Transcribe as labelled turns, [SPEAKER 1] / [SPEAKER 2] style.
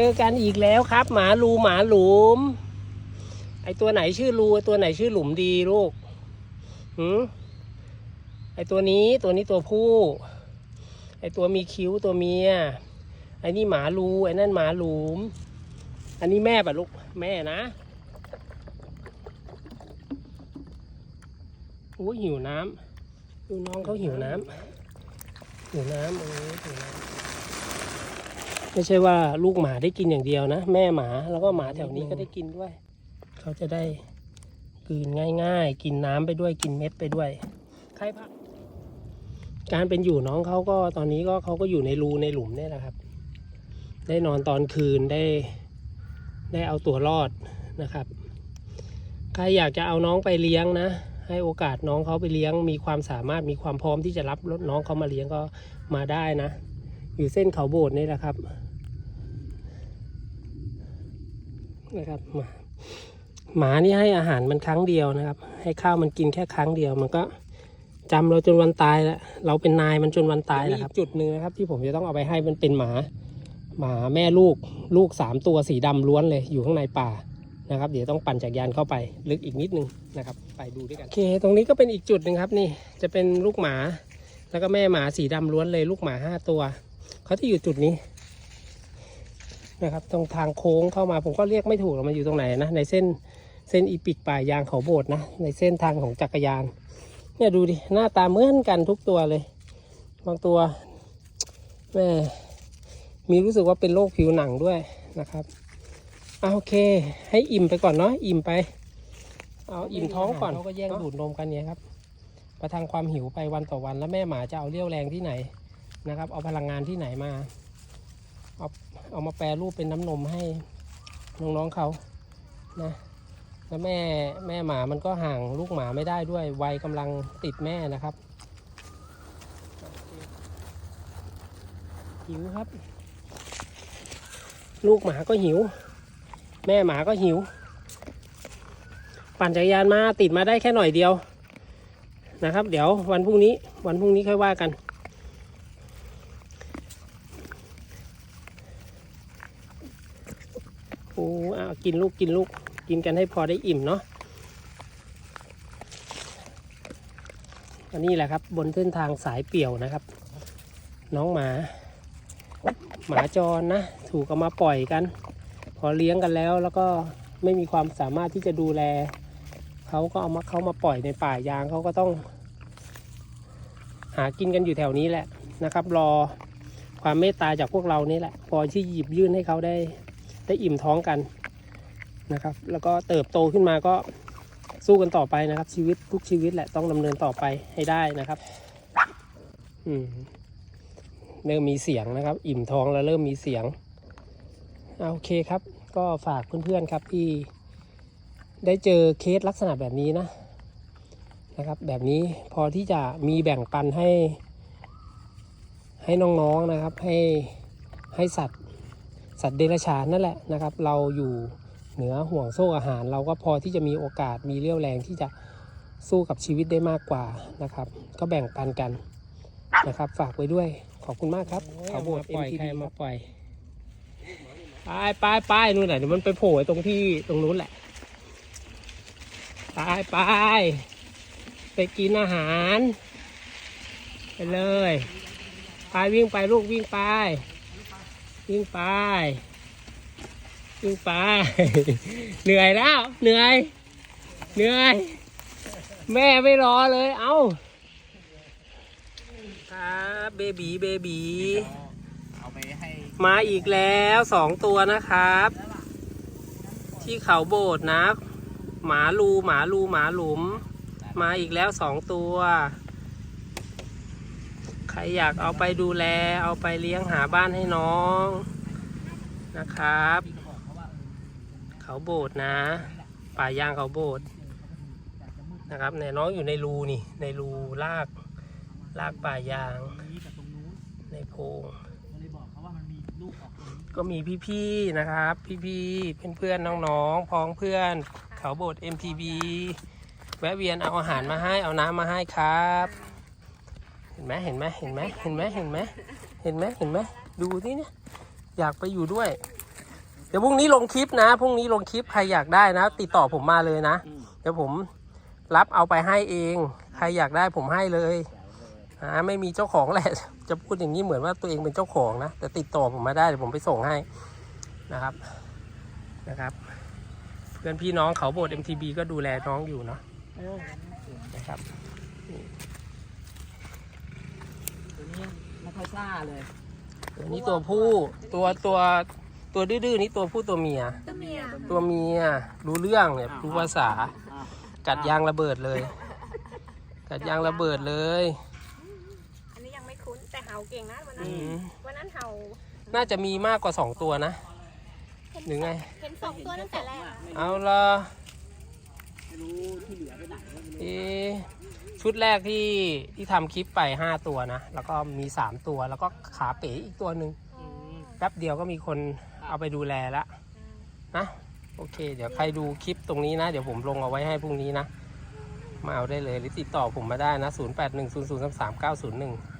[SPEAKER 1] เจอกันอีกแล้วครับ หมาลูหมาหลุม ไอตัวไหนชื่อรูตัวไหนชื่อหลุมดีลูกหืมไอตัวนี้ตัวนี้ตัวผู้ ไอตัวมีคิ้วตัวเมีย ไอนี่หมาลูไอนั่นหมาหลุม อันนี้แม่ป่ะลูกแม่นะโอ้หิวน้ำดูน้องเขาหิวน้ำหิวน้ำโอ้หิวน้ำ ไม่ใช่ว่าลูกหมาได้กินอย่างเดียวนะ แม่หมาแล้วก็หมาแถวนี้ก็ได้กินด้วย เขาจะได้กลืนง่าย ๆ กินน้ำไปด้วยกินเม็ดไปด้วยใครพักการเป็นอยู่น้องเขาก็ตอนนี้ก็เขาก็อยู่ในรูในหลุมนี่แหละครับ ได้นอนตอนคืนได้ได้เอาตัวรอดนะครับ ใครอยากจะเอาน้องไปเลี้ยงนะ ให้โอกาสน้องเขาไปเลี้ยง มีความสามารถมีความพร้อมที่จะรับรถน้องเขามาเลี้ยงก็มาได้นะ อยู่เส้นเขาโบดนี่แหละครับนะครับหมาหมานี่ให้อาหารมันครั้งเดียวนะครับ ให้ข้าวมันกินแค่ครั้งเดียว มันก็จำเราจนวันตายแล้วเราเป็นนายมันจนวันตายแล้วครับจุดหนึ่งนะครับ ที่ผมจะต้องเอาไปให้มันเป็นหมา หมาแม่ลูกลูกสามตัวสีดำล้วนเลยอยู่ข้างในป่านะครับ เดี๋ยวต้องปั่นจักรยานเข้าไปลึกอีกนิดนึงนะครับ ไปดูด้วยกันโอเค ตรงนี้ก็เป็นอีกจุดหนึ่งครับนี่จะเป็นลูกหมา แล้วก็แม่หมาสีดำล้วนเลยลูกหมาห้าตัว เขาที่อยู่จุดนี้นะครับ ตรงทางโค้งเข้ามาผมก็เรียกไม่ถูกหรอกมันอยู่ตรงไหนนะ ในเส้นเส้นอีปิกป่ายางเขาโบดนะ ในเส้นทางของจักรยาน เนี่ยดูดิ หน้าตาเหมือนกันทุกตัวเลย บางตัวแม่มีรู้สึกว่าเป็นโรคผิวหนังด้วยนะครับเอาโอเค ให้อิ่มไปก่อนเนาะอิ่มไป เอาอิ่มท้องก่อนเขาก็แย่งดูดนมกันเนี่ยครับ ประทังความหิวไปวันต่อวันแล้วแม่หมาจะเอาเรี่ยวแรงที่ไหน นะครับ เอาพลังงานที่ไหนมาเอาเอามาแปรรูปเป็นน้ำนมให้น้องๆเขานะแล้วแม่แม่หมามันก็ห่างลูกหมาไม่ได้ด้วยวัยกำลังติดแม่นะครับหิวครับ ลูกหมาก็หิว แม่หมาก็หิว ปั่นจักรยานมาติดมาได้แค่หน่อยเดียวนะครับ เดี๋ยววันพรุ่งนี้วันพรุ่งนี้ค่อยว่ากัน โอ้เอา กินลูกกินลูกกินกันให้พอได้อิ่มเนาะอันนี้แหละครับบนเส้นทางสายเปี่ยวนะครับ น้องหมา หมาจรนะ ถูกเอามาปล่อยกัน พอเลี้ยงกันแล้วแล้วก็ไม่มีความสามารถที่จะดูแลเขาก็เอามาเขามาปล่อยในป่ายางเขาก็ต้อง หากินกันอยู่แถวนี้แหละนะครับ รอความเมตตาจากพวกเรานี่แหละ พอที่หยิบยื่นให้เขาได้ได้อิ่มท้องกัน นะครับ แล้วก็เติบโตขึ้นมาก็สู้กันต่อไปนะครับ ชีวิตทุกชีวิตแหละต้องดำเนินต่อไปให้ได้นะครับอืมเริ่มมีเสียงนะครับ อิ่มท้องแล้วเริ่มมีเสียงอโอเคครับ ก็ฝากเพื่อนๆครับที่ได้เจอเคสลักษณะแบบนี้นะนะครับ แบบนี้พอที่จะมีแบ่งปันให้ ให้น้องๆนะครับ ให้ให้สัตว์สัตว์เดรัจฉานนั่นแหละนะครับ เราอยู่ เหนือห่วงโซ่อาหาร เราก็พอที่จะมีโอกาสมีเรี่ยวแรงที่จะสู้กับชีวิตได้มากกว่านะครับ ก็แบ่งปันกันนะครับ ฝากไว้ด้วยขอบคุณมากครับเขาบวชปล่อยใครมาปล่อยไปไปไปนู่นไหนเดี๋ยวมันไปโผล่ตรงที่ตรงนู้นแหละไปไปไปกินอาหาร ไปเลย ไปวิ่งไปลูกวิ่งไป วิ่งไป วิ่งไป เหนื่อยแล้ว เหนื่อย เหนื่อย แม่ไม่รอเลย เอาครับเบบีเบบี
[SPEAKER 2] เอาไปให้
[SPEAKER 1] มาอีกแล้วสองตัวนะครับ ที่เขาโบดนะ หมาลูหมาลูหมาหลุม มาอีกแล้วสองตัว ใครอยากเอาไปดูแล เอาไปเลี้ยงหาบ้านให้น้องนะครับ เขาโบดนะ ป่ายางเขาโบดนะครับเนี่ยน้องอยู่ในรูนี่ ในรูลาก ลากป่ายาง ในโพง
[SPEAKER 2] ก็เลยบอกเขาว่ามันมีลูกออกตรงนี้
[SPEAKER 1] ก็มีพี่ๆนะครับ พี่ๆเพื่อนๆน้องๆพ้องเพื่อน เขาโบด MTB แวะเวียนเอาอาหารมาให้เอาน้ำมาให้ครับ เห็นไหมเห็นไหมเห็นไหมเห็นไหมเห็นไหมเห็นไหมเห็นไหมดูที่เนี่ยอยากไปอยู่ด้วย เดี๋ยวพรุ่งนี้ลงคลิปนะพรุ่งนี้ลงคลิปใครอยากได้นะ ติดต่อผมมาเลยนะ
[SPEAKER 2] อืม
[SPEAKER 1] เดี๋ยวผมรับเอาไปให้เอง ใครอยากได้ผมให้เลย
[SPEAKER 2] แจ๋วเลย
[SPEAKER 1] อ่าไม่มีเจ้าของแหละ จะพูดอย่างนี้เหมือนว่าตัวเองเป็นเจ้าของนะ แต่ติดต่อผมมาได้เดี๋ยวผมไปส่งให้นะครับนะครับ เพื่อนพี่น้องเขาโบด MTB ก็ดูแลน้องอยู่เนาะ
[SPEAKER 2] โอ้
[SPEAKER 1] นะครับ
[SPEAKER 2] ตัวนี้ไม่ค่อยซ่าเลย
[SPEAKER 1] ตัวนี้ตัวผู้ตัวตัว ตัวดื้อๆนี่ตัวผู้ตัวเมีย
[SPEAKER 3] ตัวเมีย
[SPEAKER 1] ตัวเมียรู้เรื่องเนี่ยรู้ภาษา
[SPEAKER 2] อ้าว
[SPEAKER 1] กัดยางระเบิดเลย กัดยางระเบิดเลย
[SPEAKER 3] อันนี้ยังไม่คุ้นแต่เห่าเก่งนะวันนั้
[SPEAKER 1] อื
[SPEAKER 3] น
[SPEAKER 1] ม
[SPEAKER 3] วันนั้นเห่า
[SPEAKER 1] น่าจะมีมากกว่าสองตัวนะ หรือไง
[SPEAKER 3] เห็นสองตัวตั้งแต่แรกอะ
[SPEAKER 1] เอาละ
[SPEAKER 2] ไม่รู้ที่เหลือไปไหนก็ไม่รู้
[SPEAKER 1] เอะชุดแรกที่ที่ทำคลิปไป5ตัวนะ แล้วก็มี3ตัว แล้วก็ขาเป๋อีกตัวหนึ่ง
[SPEAKER 3] อ๋อ
[SPEAKER 1] แป๊บเดียวก็มีคน เอาไปดูแลแล้วนะโอเค เดี๋ยวใครดูคลิปตรงนี้นะ เดี๋ยวผมลงเอาไว้ให้พรุ่งนี้นะ มาเอาได้เลยหรือติดต่อผมมาได้นะ 0810033901